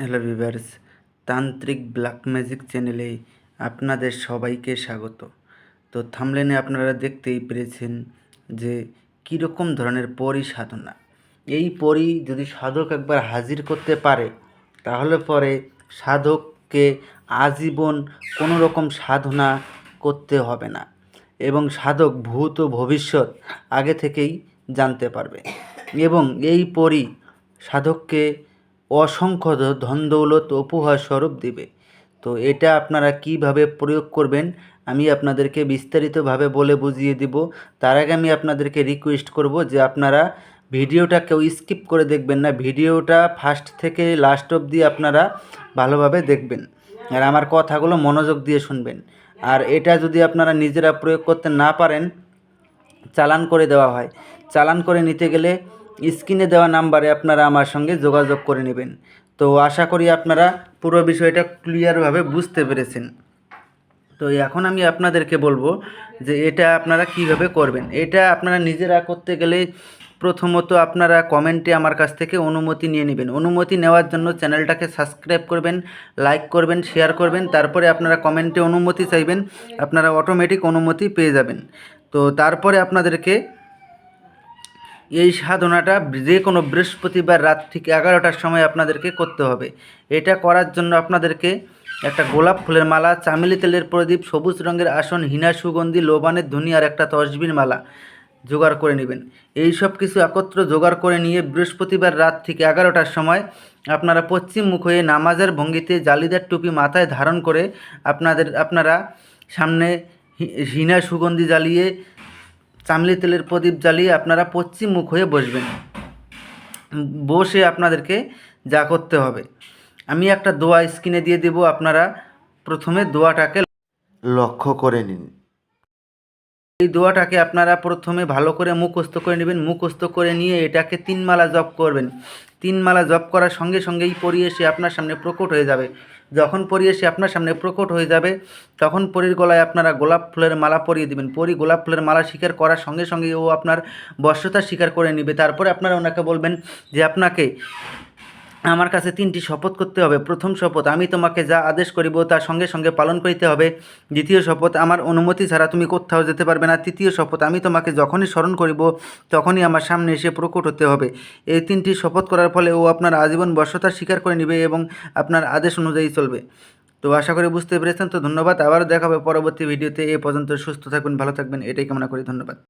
Hello viewers তান্ত্রিক black magic চ্যানেলে আপনাদের সবাইকে স্বাগত। তো থামলেনে আপনারা দেখতেই পেরেছেন যে কীরকম ধরনের পরি সাধনা এই পরি যদি সাধক একবার হাজির করতে পারে, তাহলে পরে সাধককে আজীবন কোনো রকম সাধনা করতে হবে না এবং সাধক ভূত ভবিষ্যৎ আগে থেকেই জানতে পারবে। এবং এই পরি সাধককে অসংখ্য ধন দৌলত উপহার স্বরূপ দিবে। তো এটা আপনারা কীভাবে প্রয়োগ করবেন, আমি আপনাদেরকে বিস্তারিতভাবে বলে বুঝিয়ে দিব। তার আগে আমি আপনাদেরকে রিকোয়েস্ট করব যে আপনারা ভিডিওটা কেউ স্কিপ করে দেখবেন না, ভিডিওটা ফার্স্ট থেকে লাস্ট অবধি আপনারা ভালোভাবে দেখবেন। আর আমার কথাগুলো মনোযোগ দিয়ে শুনবেন। আর এটা যদি আপনারা নিজেরা প্রয়োগ করতে না পারেন, চালান করে দেওয়া হয়। চালান করে নিতে গেলে স্ক্রিনে দেওয়া নাম্বারে আপনারা আমার সঙ্গে যোগাযোগ করে নেবেন। তো আশা করি আপনারা পুরো বিষয়টা ক্লিয়ারভাবে বুঝতে পেরেছেন। তো এখন আমি আপনাদেরকে বলব যে এটা আপনারা কীভাবে করবেন। এটা আপনারা নিজেরা করতে গেলে প্রথমত আপনারা কমেন্টে আমার কাছ থেকে অনুমতি নিয়ে নেবেন। অনুমতি নেওয়ার জন্য চ্যানেলটাকে সাবস্ক্রাইব করবেন, লাইক করবেন, শেয়ার করবেন, তারপরে আপনারা কমেন্টে অনুমতি চাইবেন, আপনারা অটোমেটিক অনুমতি পেয়ে যাবেন। তো তারপরে আপনাদেরকে এই সাধনাটা যে কোনো বৃহস্পতিবার রাত ঠিক এগারোটার সময় আপনাদেরকে করতে হবে। এটা করার জন্য আপনাদেরকে একটা গোলাপ ফুলের মালা, চামেলি তেলের প্রদীপ, সবুজ রঙের আসন, হিনা সুগন্ধি, লোবানের ধুনি আর একটা তসবির মালা জোগাড় করে নেবেন। এই সব কিছু একত্র জোগাড় করে নিয়ে বৃহস্পতিবার রাত ঠিক এগারোটার সময় আপনারা পশ্চিম মুখ হয়ে নামাজের ভঙ্গিতে জালিদার টুপি মাথায় ধারণ করে আপনাদের, আপনারা সামনে হিনা সুগন্ধি জ্বালিয়ে চামলি তেলের প্রদীপ জ্বালিয়ে আপনারা পশ্চিম মুখ হয়ে বসবেন। বসে আপনাদেরকে যা করতে হবে। আমি একটা দোয়া স্ক্রিনে দিয়ে দেব, আপনারা প্রথমে দোয়াটাকে লক্ষ্য করে নিন। এই দোয়াটাকে আপনারা প্রথমে ভালো করে মুখস্থ করে নেবেন। মুখস্থ করে নিয়ে এটাকে তিন মালা জপ করবেন। তিন মালা জপ করার সঙ্গে সঙ্গেই পরি সে আপনার সামনে প্রকট হয়ে যাবে। যখন পরিয়ে সে আপনার সামনে প্রকট হয়ে যাবে, তখন পরির গলায় আপনারা গোলাপ ফুলের মালা পরিয়ে দিবেন। পরি গোলাপ ফুলের মালা স্বীকার করার সঙ্গে সঙ্গে ও আপনার বশ্যতা স্বীকার করে নেবে। তারপরে আপনারা ওনাকে বলবেন যে, আপনাকে আমার কাছে তিনটি শপথ করতে হবে। প্রথম শপথ, আমি তোমাকে যা আদেশ করিব তার সঙ্গে সঙ্গে পালন করিতে হবে। দ্বিতীয় শপথ, আমার অনুমতি ছাড়া তুমি কোথাও যেতে পারবে না। তৃতীয় শপথ, আমি তোমাকে যখনই স্মরণ করিব, তখনই আমার সামনে এসে প্রকট হতে হবে। এই তিনটি শপথ করার ফলে ও আপনার আজীবন বর্ষতা স্বীকার করে নেবে এবং আপনার আদেশ অনুযায়ী চলবে। তো আশা করি বুঝতে পেরেছেন। তো ধন্যবাদ। আবারও দেখা হবে পরবর্তী ভিডিওতে। এ পর্যন্ত সুস্থ থাকবেন ভালো থাকবেন। এটাই কামনা করি। ধন্যবাদ।